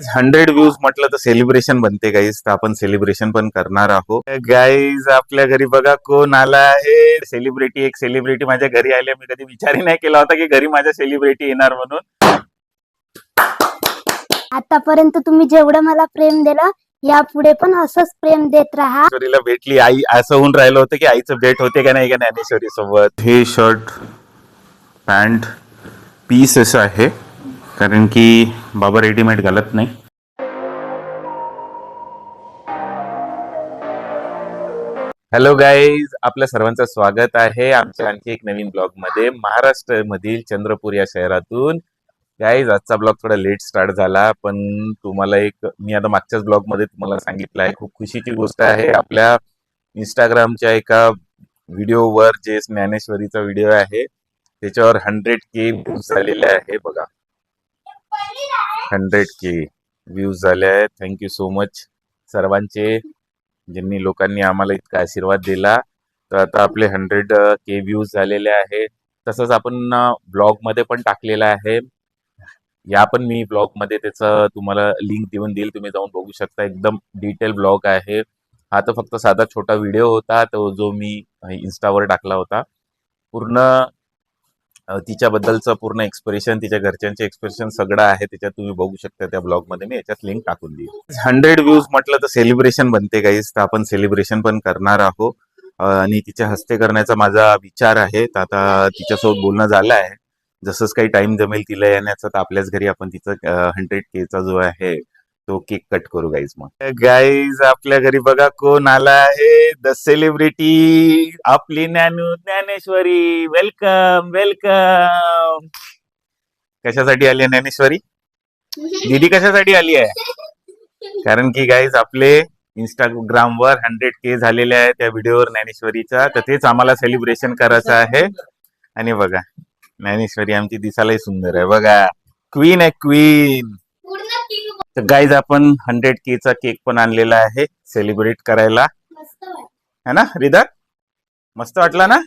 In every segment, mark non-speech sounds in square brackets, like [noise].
Hundred views म्हटलं तर celebration बनते गाईज तर आपण सेलिब्रेशन पण करणार आहोत. गाईज आपल्या घरी बघा कोण आला आहे. सेलिब्रिटी एक सेलिब्रिटी माझ्या घरी आले मी कधी विचारही नाही केला होता की घरी माझ्या सेलिब्रिटी येणार म्हणून. आतापर्यंत तुम्ही जेवढं मला प्रेम दिलं यापुढे पण असंच प्रेम देत राहा. ज्ञानेश्वरीला भेटली आई. असं होऊन राहिलं होतं की आईचं भेट होते का नाही का ज्ञानेश्वरी सोबत हे शर्ट पॅन्ट पीस असं आहे. कारण की बाबा रेडीमेड घालत नाही. हॅलो गाईज आपल्या सर्वांचं स्वागत आहे आमच्या आणखी एक नवीन ब्लॉगमध्ये महाराष्ट्र मधील चंद्रपूर या शहरातून. गाईज आजचा ब्लॉग थोडा लेट स्टार्ट झाला पण तुम्हाला एक मी आता मागच्याच ब्लॉगमध्ये तुम्हाला सांगितलं आहे खूप खुशीची गोष्ट आहे. आपल्या इंस्टाग्रामच्या एका व्हिडिओवर जे ज्ञानेश्वरीचा व्हिडिओ आहे त्याच्यावर हंड्रेड के व्ह्यूज झालेले आहे बघा. हंड्रेड के व्ह्यूज झाले आहेत. थँक्यू सो मच सर्वांचे ज्यांनी लोकांनी आम्हाला इतका आशीर्वाद दिला. तर आता आपले हंड्रेड के व्ह्यूज झालेले आहे तसंच आपण ब्लॉगमध्ये पण टाकलेलं आहे. या पण मी ब्लॉगमध्ये त्याचं तुम्हाला लिंक देऊन देईल. तुम्ही जाऊन बघू शकता. एकदम डिटेल ब्लॉग आहे. हा तर फक्त साधा छोटा व्हिडिओ होता. तो जो मी इन्स्टावर टाकला होता. पूर्ण तिच्याबद्दलचं पूर्ण एक्सप्रेशन तिच्या घरच्यांचे एक्सप्रेशन सगळं आहे त्याच्यात तुम्ही बघू शकता त्या ब्लॉगमध्ये मी याच्यात लिंक टाकून देईल. हंड्रेड व्ह्यूज म्हटलं तर सेलिब्रेशन बनते काहीच तर आपण सेलिब्रेशन पण करणार आहोत. आणि तिच्या हस्ते करण्याचा माझा विचार आहे. तर आता तिच्यासोबत बोलणं झालं आहे. जसंच काही टाइम जमेल तिला येण्याचा तर आपल्याच घरी आपण तिचं हंड्रेड केचा जो आहे तो केक कट करू गाईज मग. गाईज आपल्या घरी बघा कोण आला आहे. द सेलिब्रिटी आपली ज्ञानू ज्ञानेश्वरी. वेलकम वेलकम कशासाठी आली आहे ज्ञानेश्वरी? दीदी कशासाठी आली आहे? कारण की गाईज आपले इंस्टाग्रामवर हंड्रेड के झालेले आहे त्या व्हिडिओवर ज्ञानेश्वरीचा. तर तेच आम्हाला सेलिब्रेशन करायचं आहे. आणि बघा ज्ञानेश्वरी आमची दिसायलाही सुंदर आहे. बघा क्वीन आहे क्वीन तर गाईज आपण हंड्रेड के चा केक पण आणलेला आहे. सेलिब्रेट करायला. है ना रिदा? मस्त वाटला ना?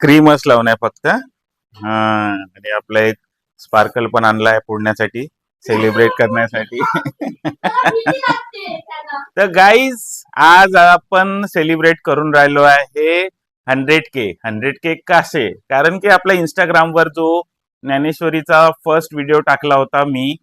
क्रीमच लावून आहे फक्त. हा आणि आपला एक स्पार्कल पण आणलाय फोडण्यासाठी सेलिब्रेट करण्यासाठी. [laughs] तर गाईज आज आपण सेलिब्रेट करून राहिलो आहे हंड्रेड के हंड्रेड के कासे कारण की आपल्या इंस्टाग्रामवर जो ज्ञानेश्वरीचा फर्स्ट व्हिडिओ टाकला होता मी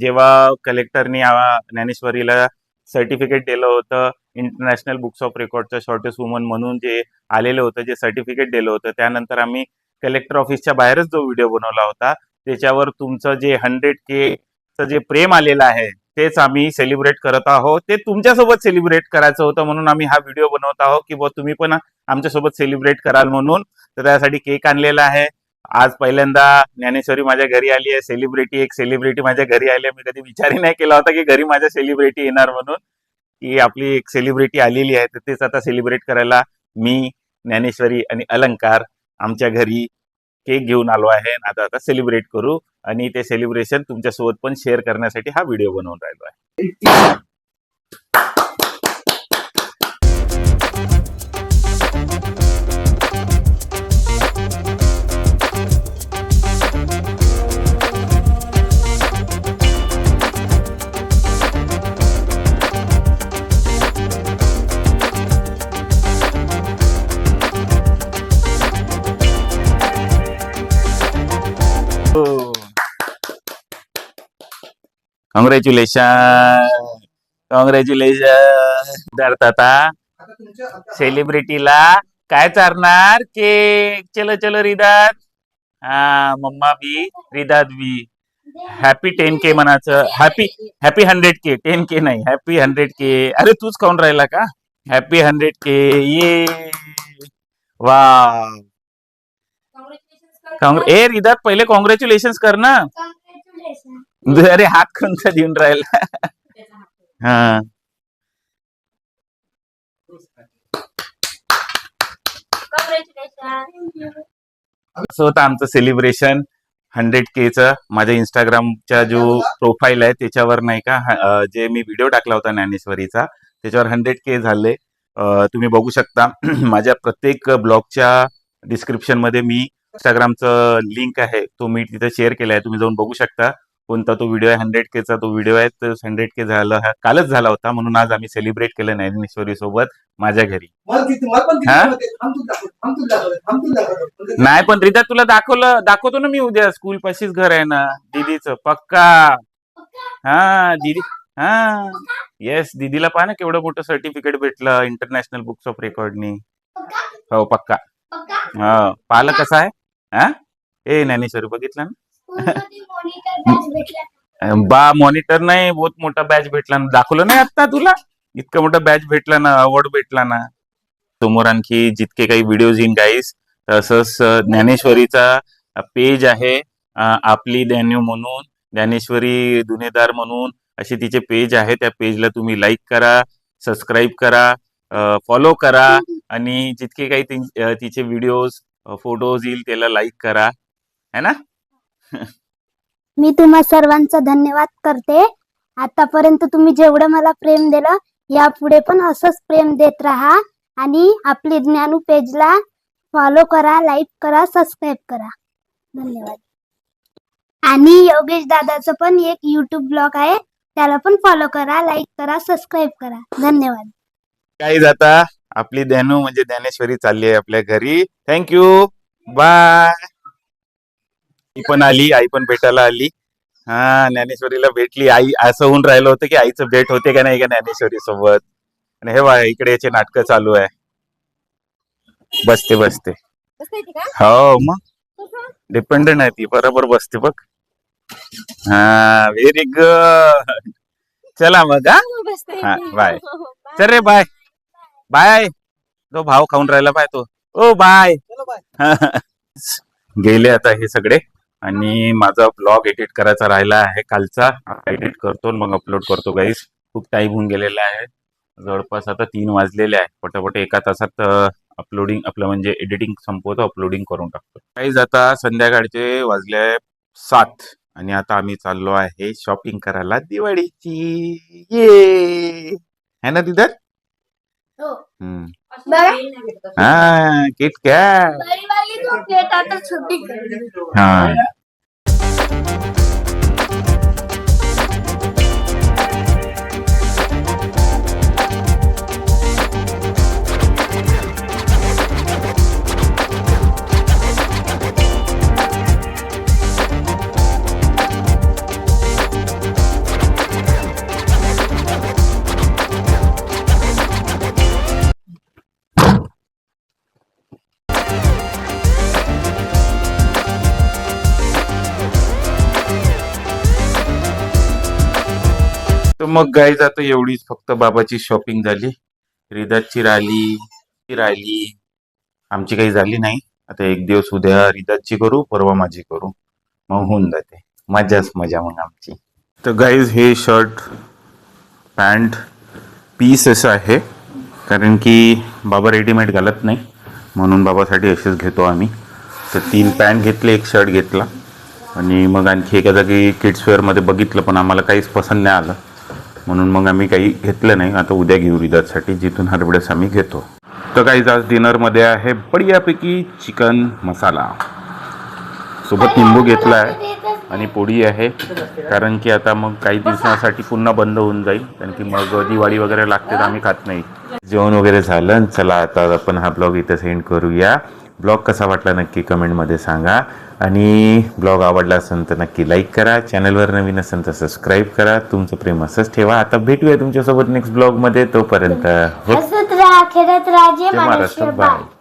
जेव्हा कलेक्टरनी ज्ञानेश्वरीला सर्टिफिकेट दिलं होतं इंटरनॅशनल बुक्स ऑफ रेकॉर्डचं शॉर्टेस्ट वुमन म्हणून जे आलेलं होतं जे सर्टिफिकेट दिलं होतं त्यानंतर आम्ही कलेक्टर ऑफिसच्या बाहेरच जो व्हिडिओ बनवला होता त्याच्यावर तुमचं जे हंड्रेड के जे प्रेम आलेलं आहे तेच आम्ही सेलिब्रेट करत आहोत. ते तुमच्यासोबत सेलिब्रेट करायचं होतं म्हणून आम्ही हा व्हिडिओ बनवत आहोत की बुवा तुम्ही पण आमच्यासोबत सेलिब्रेट कराल म्हणून. तर त्यासाठी केक आणलेला आहे. आज पहिल्यांदा ज्ञानेश्वरी माझ्या घरी आली आहे सेलिब्रिटी एक सेलिब्रिटी माझ्या घरी आली आहे. मी कधी विचारही नाही केला होता की घरी माझ्या सेलिब्रिटी येणार म्हणून. की आपली एक सेलिब्रिटी आलेली आहे तर तेच आता सेलिब्रेट करायला मी ज्ञानेश्वरी आणि अलंकार आमच्या घरी केक घेऊन आलो आहे. आणि आता आता सेलिब्रेट करू आणि ते सेलिब्रेशन तुमच्यासोबत पण शेअर करण्यासाठी हा व्हिडिओ बनवून राहिलो आहे. कॉंग्रॅच्युलेशन कॉंग्रॅच्युलेशन धरता सेलिब्रिटीला काय चारणार? केक चलो चलो रिदात हा मम्मा बी रिदात बी हॅपी टेन के म्हणायचं happy happy hundred K ten K नाही हॅपी हंड्रेड के अरे तूच खाऊन राहिला का? हॅपी हंड्रेड के ये वा काँग्रे ए रिदात पहिले कॉंग्रॅच्युलेशन कर ना. अरे हात कोणता देऊन राहिला? हा. असं होतं आमचं सेलिब्रेशन हंड्रेड केच माझ्या इंस्टाग्रामच्या जो प्रोफाईल आहे त्याच्यावर नाही का जे मी व्हिडिओ टाकला होता ज्ञानेश्वरीचा त्याच्यावर हंड्रेड के झाले. तुम्ही बघू शकता [clears throat] माझ्या प्रत्येक ब्लॉगच्या डिस्क्रिप्शनमध्ये मी इंस्टाग्रामचं लिंक आहे तो मी तिथे शेअर केला आहे तुम्ही जाऊन बघू शकता. कोणता तो व्हिडिओ आहे? हंड्रेड केचा तो व्हिडिओ आहे तर हंड्रेड के झाला हा कालच झाला होता. म्हणून आज आम्ही सेलिब्रेट केलं ज्ञानेश्वरी सोबत माझ्या घरी. हा? म्हणजे नाही पण रिदा तुला दाखवलं दाखवतो ना मी उद्या. स्कूल पाशीच घर आहे ना. दीदीचं. पक्का. हा दीदी हा. येस दीदीला पहा ना केवढं मोठं सर्टिफिकेट भेटलं इंटरनॅशनल बुक्स ऑफ रेकॉर्डनी हो पक्का. हा पाहिलं कसं आहे? हा? ए ज्ञानेश्वरी बघितलं ना? बा मॉनिटर नाही बहुत मोठा बॅच भेटला ना. दाखवलं नाही आता तुला? इतका मोठा बॅच भेटला ना अवॉर्ड भेटला ना. समोर आणखी जितके काही व्हिडिओज येईन गाईस तसंच ज्ञानेश्वरीचा पेज आहे. आपली ज्ञानू म्हणून ज्ञानेश्वरी दुनेदार म्हणून असे तिचे पेज आहे त्या पेजला तुम्ही लाईक करा सबस्क्राईब करा फॉलो करा आणि जितके काही तिचे व्हिडिओज फोटोज येईल त्याला लाईक करा. है ना? [laughs] मी तुम्हा सर्वांचा धन्यवाद करते. आतापर्यंत तुम्ही जेवढं मला प्रेम दिलं यापुढे पण असंच प्रेम देत राहा आणि आपली ज्ञानू पेजला फॉलो करा लाईक करा सबस्क्राईब करा. धन्यवाद. आणि योगेश दादाचं पण एक युट्यूब ब्लॉग आहे त्याला पण फॉलो करा लाईक करा सबस्क्राईब करा. धन्यवाद. काही जाता आपली ज्ञानू म्हणजे ज्ञानेश्वरी चालली आहे आपल्या घरी. थँक्यू बाय आई पण आली आई पण भेटायला आली. हा ज्ञानेश्वरीला भेटली. आई असं होऊन राहिलं होतं की आईचं भेट होते का नाही का ज्ञानेश्वरी सोबत आणि हे बघा इकडे याचे नाटकं चालू आहे. बसते बसते. हो मग. डिपेंडंट आहे ती. बरोबर बसते बघ. हा व्हेरी गुड चला मग हा. हा, बाय. चल रे बाय बाय तो भाव खाऊन राहिला बाय तो. ओ बाय चलो बाय गेले आता हे सगळे. आणि माझा ब्लॉग एडिट करायचा राहिला आहे कालचा. एडिट करतो आणि मग अपलोड करतो गाईस खूप टाईम होऊन गेलेला आहे. जवळपास आता तीन वाजलेले आहे. पटापट एका तासात अपलोडिंग आपलं म्हणजे एडिटिंग संपवतो अपलोडिंग करून टाकतो. काहीच आता संध्याकाळचे वाजले आहे सात आणि आता आम्ही चाललो आहे शॉपिंग करायला दिवाळीची. ये है ना तिथं हो. किट कॅट आता हा. तर मग गाईज आता एवढीच फक्त बाबाची शॉपिंग झाली. रिदाची राहिली ती राहिली आमची काही झाली नाही. आता एक दिवस उद्या रिदाची करू परवा माझी करू. मग होऊन जाते. मजाच मजा मग आमची. तर गाईज हे शर्ट पॅन्ट पीस असं आहे. कारण की बाबा रेडीमेड घालत नाही. म्हणून बाबासाठी असेच घेतो आम्ही. तर तीन पॅन्ट घेतले एक शर्ट घेतला. आणि मग आणखी एका जागी किड्सवेअरमध्ये बघितलं पण आम्हाला काहीच पसंत नाही आलं. म्हणून मग आम्ही काही घेतलं नाही. आता उद्या घेऊ रिदासाठी जिथून हर वेळेस आम्ही घेतो. तर काहीच आज डिनरमध्ये आहे बढियापैकी चिकन मसाला. सोबत निंबू घेतला आहे आणि पोळी आहे. कारण की आता मग काही दिवसासाठी पुन्हा बंद होऊन जाईल. कारण की मग दिवाळी वगैरे लागते तर आम्ही खात नाही. जेवण वगैरे झालं. चला आता आपण हा ब्लॉग इथं सेंड करूया. ब्लॉग कसा वाटला नक्की कमेंटमध्ये सांगा. आणि ब्लॉग आवडला असेल तर नक्की लाईक करा. चॅनलवर नवीन असेल तर सबस्क्राईब करा. तुमचं प्रेम असंच ठेवा. आता भेटूया तुमच्यासोबत नेक्स्ट ब्लॉगमध्ये तोपर्यंत राहा महाराष्ट्र. बाय